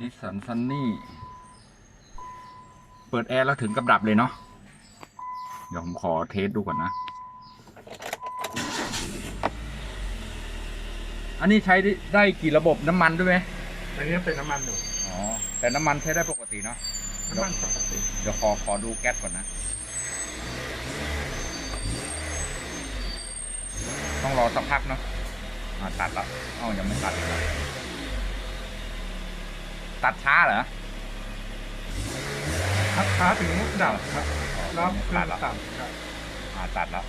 นิสสันซันนี่ เปิดแอร์แล้วถึงกับดับเลยเนาะ เดี๋ยวผมขอเทสดูก่อนนะ อันนี้ใช้ได้ได้กี่ระบบน้ำมันด้วยไหมอันนี้เป็นน้ำมันอยู่อ๋อ แต่น้ำมันใช้ได้ปกติเนาะ น้ำมันปกติ เดี๋ยวขอขอดูแก๊สก่อนนะ ต้องรอสักพักเนาะ อ่าตัดแล้วอ้าวยังไม่ตัดอีกเหรอ ตัดช้าเหรอครับช้าถึงดับครับรอบเครื่ตัองดแล้วต่ำครับอ่าตัดแล้ว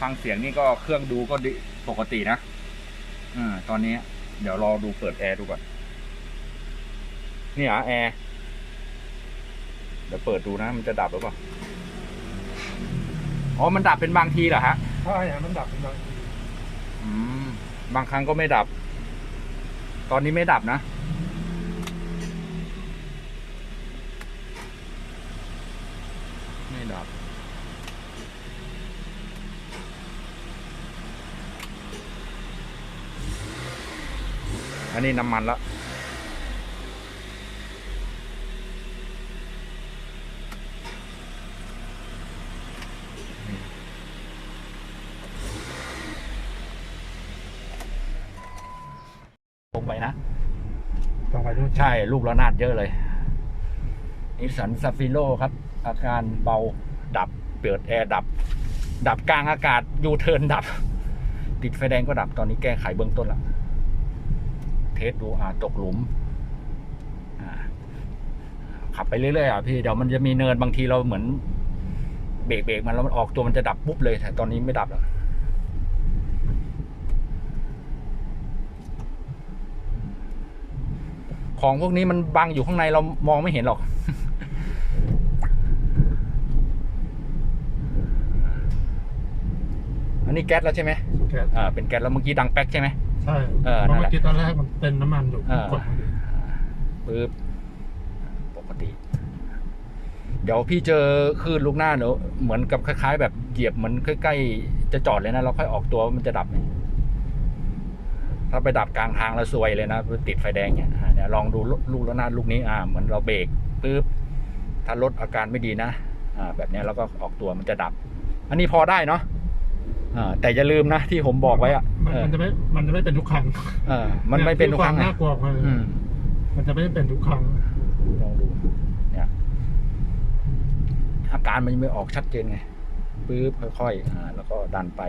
ฟังเสียงนี่ก็เครื่องดูก็ดีปกตินะอ่าตอนนี้ เดี๋ยวรอดูเปิดแอร์ดูก่อน นี่เหรอแอร์เดี๋ยวเปิดดูนะ มันจะดับหรือเปล่า อ๋อ มันดับเป็นบางทีเหรอฮะ ใช่ฮะมันดับเป็นบางที อืม บางครั้งก็ไม่ดับ ตอนนี้ไม่ดับนะ ไม่ดับ อันนี้น้ำมันละ ลงไปนะต้องไปด้วยใช่ลูกระนาดเยอะเลยนิสสันซาฟิโลครับ อาการเบาดับ เปิดแอร์ดับ ดับกลางอากาศยูเทิร์นดับ ติดไฟแดงก็ดับตอนนี้แก้ไขเบื้องต้นละเทสดูอ่าตกหลุมอ่าขับไปเรื่อยๆอะพี่เดี๋ยวมันจะมีเนินบางทีเราเหมือนเบรกเบรกมันแล้วมันออกตัวมันจะดับปุ๊บเลยแต่ตอนนี้ไม่ดับแล้ว ของพวกนี้มันบังอยู่ข้างในเรามองไม่เห็นหรอก อันนี้แก๊สแล้วใช่ไหมแก๊สอ่าเป็นแก๊สแล้วเมื่อกี้ดังแป๊กใช่ไหมใช่เออเพนั่ราะนแหเมื่ละอกี้ตอนแรกมันเป็นน้ำมันอยู่เออกดมาดิปึ๊บปกติ เดี๋ยวพี่เจอคลื่นลูกหน้าเนอะเหมือนกับคล้าย ๆ แบบเหยียบเหมือนใกล้ๆจะจอดเลยนะ เราค่อยออกตัวว่ามันจะดับไหม ถ้าไปดับกลางทางแล้วซวยเลยนะติดไฟแดงเนี่ยอ่าเนี่ยลองดูลูกแล้วหน้าลูกนี้อ่าเหมือนเราเบรกปึ๊บถ้ารถอาการไม่ดีนะอ่าแบบเนี้ยเราก็ออกตัวมันจะดับ อันนี้พอได้เนาะอ่าแต่อย่าลืมนะที่ผมบอกไว้อะมันเออมันจะไม่ มันจะไม่เป็นทุกครั้งเออมันไม่เป็นทุกครั้งยอะน่ากลัวของมันอืมมันจะไม่เป็นทุกครั้งลองดู เนี่ย อาการมันยังไม่ออกชัดเจนไงปึ๊บค่อยๆอ่าแล้วก็ดันไป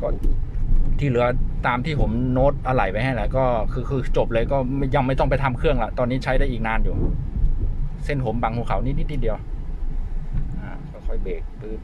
ก็ที่เหลือตามที่ผมโน้ตอะไหล่ไว้ให้แล้วก็คือคือจบเลยก็ยังไม่ต้องไปทำเครื่องละตอนนี้ใช้ได้อีกนานอยู่ เส้นผมบังหัวเขานิดนิดนิดเดียวอ่าค่อยๆเบรกปึ๊บ